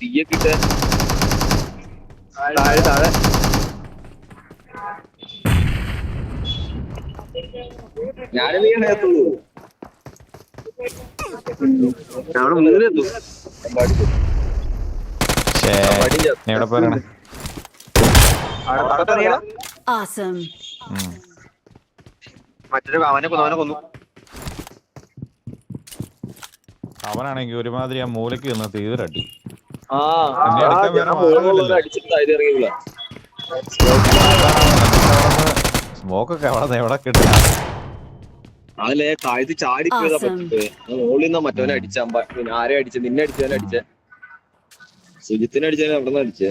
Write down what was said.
തീയൊക്കെ ഇട്ടേ? താഴെ താഴെ. ഞാനും നീ എത്തുള്ളൂ അവിടെ മൂന്ന് എത്തും. എവിടെ പോരണേ Awesome. മറ്റൊരു അവനെ കൊന്നു അവനെ കൊന്നു. അവനാണെങ്കിൽ ഒരുമാതിരി ആ മൂലക്ക് നിന്ന് ഇറങ്ങിയില്ല. സ്മോക്കൊക്കെ അവിടെ എവിടെ കിട്ടുക താഴത്ത് ചാടി മുകളിൽ നിന്ന് മറ്റവനെ അടിച്ചാൻ പിന്നെ ആരെ അടിച്ചേ നിന്നെ അടിച്ചവനെ അടിച്ചേ. സുജിത്തിനെ അടിച്ചവനെ അവിടെ നിന്ന് അടിച്ചേ?